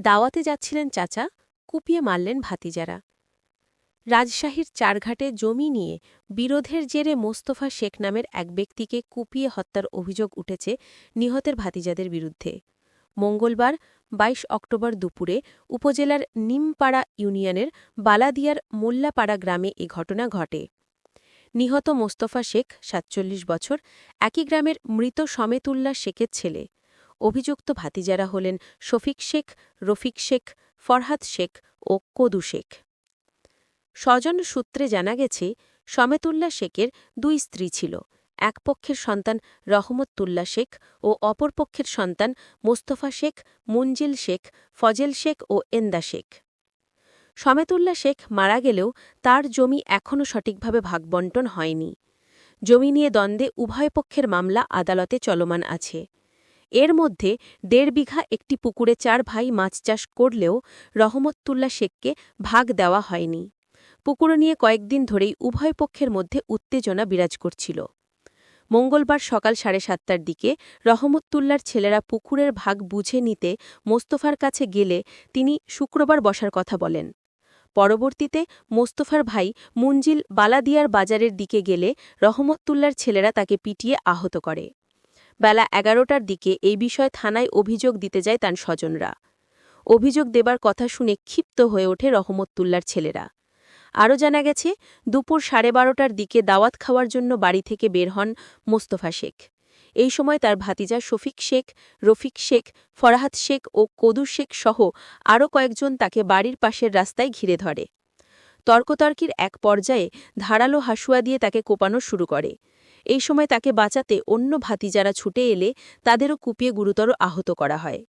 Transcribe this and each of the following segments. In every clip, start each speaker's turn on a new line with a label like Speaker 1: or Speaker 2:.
Speaker 1: দাওয়াতে যাচ্ছিলেন চাচা, কুপিয়ে মারলেন ভাতিজারা। রাজশাহীর চারঘাটে জমি নিয়ে বিরোধের জেরে মোস্তফা শেখ নামের এক ব্যক্তিকে কুপিয়ে হত্যার অভিযোগ উঠেছে নিহতের ভাতিজাদের বিরুদ্ধে। মঙ্গলবার ২২ অক্টোবর দুপুরে উপজেলার নিমপাড়া ইউনিয়নের বালাদিয়ার মোল্লাপাড়া গ্রামে এ ঘটনা ঘটে। নিহত মোস্তফা শেখ, সাতচল্লিশ বছর, একই গ্রামের মৃত সমেতুল্লাহ শেখের ছেলে। অভিযুক্ত ভাতিজারা হলেন শফিক শেখ, রফিক শেখ, ফরহাদ শেখ ও কদু শেখ। স্বজন সূত্রে জানা গেছে সমেতুল্লাহ শেখের দুই স্ত্রী ছিল। এক পক্ষের সন্তান রহমতুল্লাহ শেখ ও অপর পক্ষের সন্তান মোস্তফা শেখ মুঞ্জিল শেখ, ফজেল শেখ ও এন্দা শেখ। সমেতুল্লাহ শেখ মারা গেলেও তার জমি এখনও সঠিকভাবে ভাগবণ্টন হয়নি। জমি নিয়ে দ্বন্দ্বে উভয় পক্ষের মামলা আদালতে চলমান আছে। এর মধ্যে দেড় বিঘা একটি পুকুরে চার ভাই মাছ চাষ করলেও রহমতুল্লাহ শেখকে ভাগ দেওয়া হয়নি। পুকুর নিয়ে কয়েকদিন ধরেই উভয় পক্ষের মধ্যে উত্তেজনা বিরাজ করছিল। মঙ্গলবার সকাল সাড়ে সাতটার দিকে রহমতুল্লার ছেলেরা পুকুরের ভাগ বুঝে নিতে মোস্তফার কাছে গেলে তিনি শুক্রবার বসার কথা বলেন। পরবর্তীতে মোস্তফার ভাই মুঞ্জিল বালাদিয়ার বাজারের দিকে গেলে রহমতুল্লার ছেলেরা তাকে পিটিয়ে আহত করে। বেলা এগারোটার দিকে এই বিষয়ে থানায় অভিযোগ দিতে যায় তার স্বজনরা। অভিযোগ দেবার কথা শুনে ক্ষিপ্ত হয়ে ওঠে রহমতুল্লার ছেলেরা। আরও জানা গেছে, দুপুর সাড়ে বারোটার দিকে দাওয়াত খাওয়ার জন্য বাড়ি থেকে বের হন মোস্তফা শেখ। এই সময় তার ভাতিজা শফিক শেখ, রফিক শেখ ফরাহাত শেখ ও কদু শেখ সহ আরও কয়েকজন তাকে বাড়ির পাশের রাস্তায় ঘিরে ধরে। তর্কতর্কির এক পর্যায়ে ধারালো হাসুয়া দিয়ে তাকে কোপানো শুরু করে। এই সময় তাকে বাঁচাতে অন্য ভাতিজারা ছুটে এলে তাদেরও কুপিয়ে গুরুতর আহত করা হয়।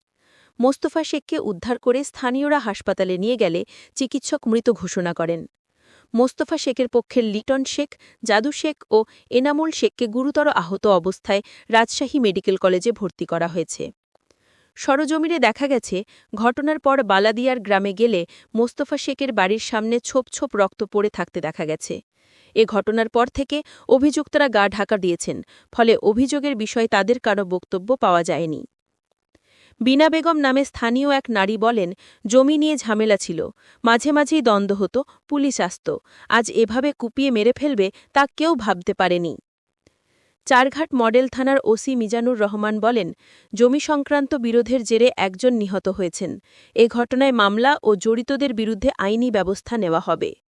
Speaker 1: মোস্তফা শেখকে উদ্ধার করে স্থানীয়রা হাসপাতালে নিয়ে গেলে চিকিৎসক মৃত ঘোষণা করেন। মোস্তফা শেখের পক্ষের লিটন শেখ, জাদু শেখ ও এনামুল শেখকে গুরুতর আহত অবস্থায় রাজশাহী মেডিকেল কলেজে ভর্তি করা হয়েছে। সরজমিনে দেখা গেছে, ঘটনার পর বালাদিয়ার গ্রামে গেলে মোস্তফা শেখের বাড়ির সামনে ছোপ ছোপ রক্ত পড়ে থাকতে দেখা গেছে। এ ঘটনার পর থেকে অভিযুক্তরা গা ঢাকা দিয়েছেন, ফলে অভিযোগের বিষয়ে তাদের কারও বক্তব্য পাওয়া যায়নি। বিনা বেগম নামে স্থানীয় এক নারী বলেন, জমি নিয়ে ঝামেলা ছিল, মাঝে মাঝেই দ্বন্দ্ব হতো, পুলিশ আসত, আজ এভাবে কুপিয়ে মেরে ফেলবে তা কেউ ভাবতে পারেনি। চারঘাট মডেল থানার ওসি মিজানুর রহমান বলেন, জমি সংক্রান্ত বিরোধের জেরে একজন নিহত হয়েছেন। এ ঘটনায় মামলা ও জড়িতদের বিরুদ্ধে আইনি ব্যবস্থা নেওয়া হবে।